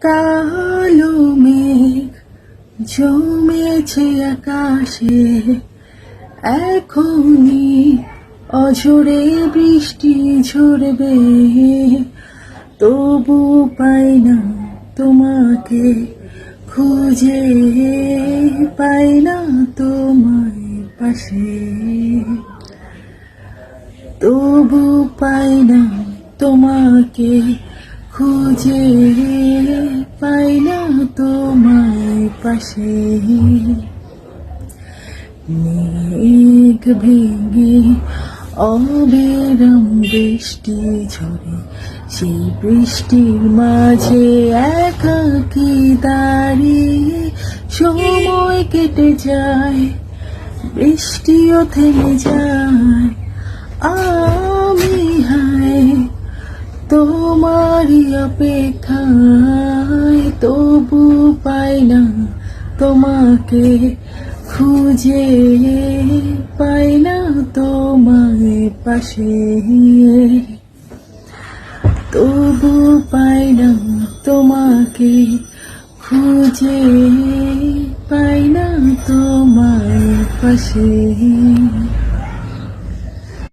কালো মেঘ জমেছে আকাশে। এখনই অঝরে বৃষ্টি ঝরবে। তবু পাই না তোমাকে খুঁজে, পাই না তোমায় পাশে। তবু পাই না তোমাকে খুঁজে পাই না তোমায় পাশে। মেঘ ভেঙে অবিরাম বৃষ্টি ঝরে, সেই বৃষ্টির মাঝে একাকি দাঁড়িয়ে সময় কেটে যায়, বৃষ্টিও থেমে যায়। হায় তোমারই অপেক্ষায় তবু পাই না তোমাকে খুঁজে পাই না তোমায় পাশে তবু পাই না তোমাকে খুঁজে পাই না তোমায় পাশে